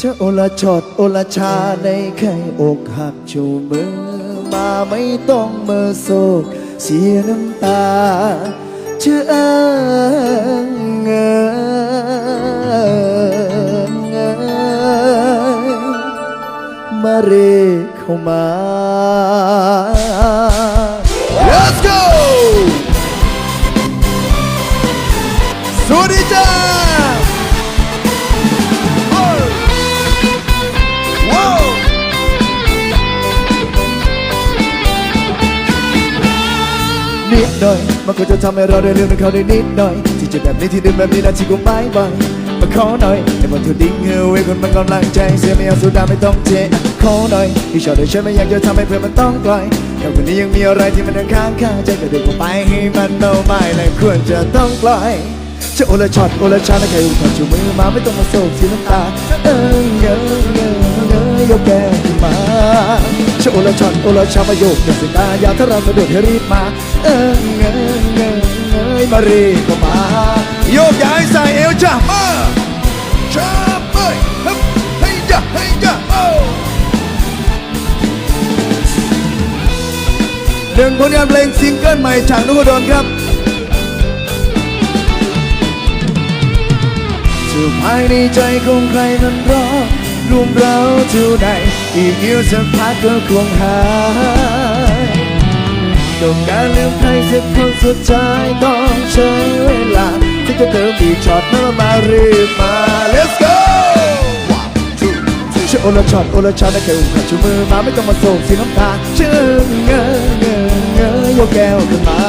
เธอโอละชดโอละชาในใครอกหักชูมือมาไม่ต้องเมื่อโศกเสียน้ำตาเธอเอิงเอิงเอิงมาเรเข้ามา Let's go สวัสดีจ้า นิดหน่อยมันก็จะทำให้เราได้ลืมเขาได้นิดหน่อย ที่จะแบบนี้ที่ดื่มแบบนี้นะที่กูไม่บ่อยมาขอหน่อยให้มันถูดิ้งเฮเว้ยคนมันกำลังใจเสียไม่เอาสุดาไม่ต้องเจอะขอหน่อยที่ชอบได้ฉันไม่อยากจะทำให้เพื่อนมันต้องปล่อยกันนี้ยังมีอะไรที่มันยังค้างคาใจก็เดินไปให้มันเอาไม่และควรจะต้องปล่อยจะโอละช็อตโอละชาและใครอุ้มชูมือมาไม่ต้องมาโศกสียน้ำตาเออเงยเงยเงยยกแก้วขึ้นมา จะโอละช็อตโอละชามาโยกอย่าเสียตายาถ้าเราสะดุดให้รีบมา เออเงยเงยเงยมารีบเข้ามาโยกย้ายใส่เอวจ้ามาชาเอ้ยฮึบให้จ้าให้จ้าโอ้หนึ่งผลงานเพลงซิงเกิลใหม่จากนุกดนครับอยู่ภายในใจของใครนั้นรอ รวมเราเท่าใดอีกเดียวสักพักก็คงหายต้องการลืมใครสักคนสุดท้ายต้องใช้เวลาที่จะเติมอีกช็อตนั้นมารีบมา let's go ช่วยโอละช็อตโอละช็อตนะแค่อุ้มขัดชูมือมาไม่ต้องมาส่งสีน้ำตาเชื่อเงยเงยเงยยกแก้วขึ้นมา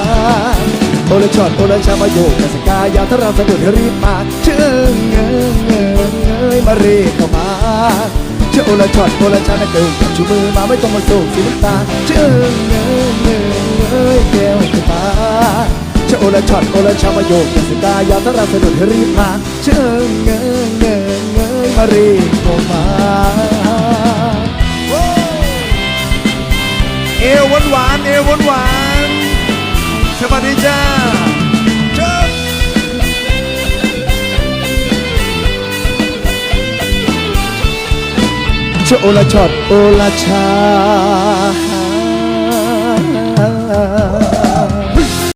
โอละช็อตโอละชามาโยกกันสกายาถ้าเราสะดุดให้รีบมาเชื่อเงยเงยเงยมาเรียกเข้ามา เชื่อโอละช็อตโอละชานะเกิดชูมือมาไม่ต้องมาส่งสีน้ำตาเชื่อเงยเงยเงยแก้วขึ้นมาเชื่อโอละช็อตโอละชามาโยกกันสกายาถ้าเราสะดุดให้รีบมาเชื่อเงยเงยเงยมารียกเข้ามาเอวหวานหวานเอวหวานหวานสวัสดีจ้า ชโอลาชอดโอลาชา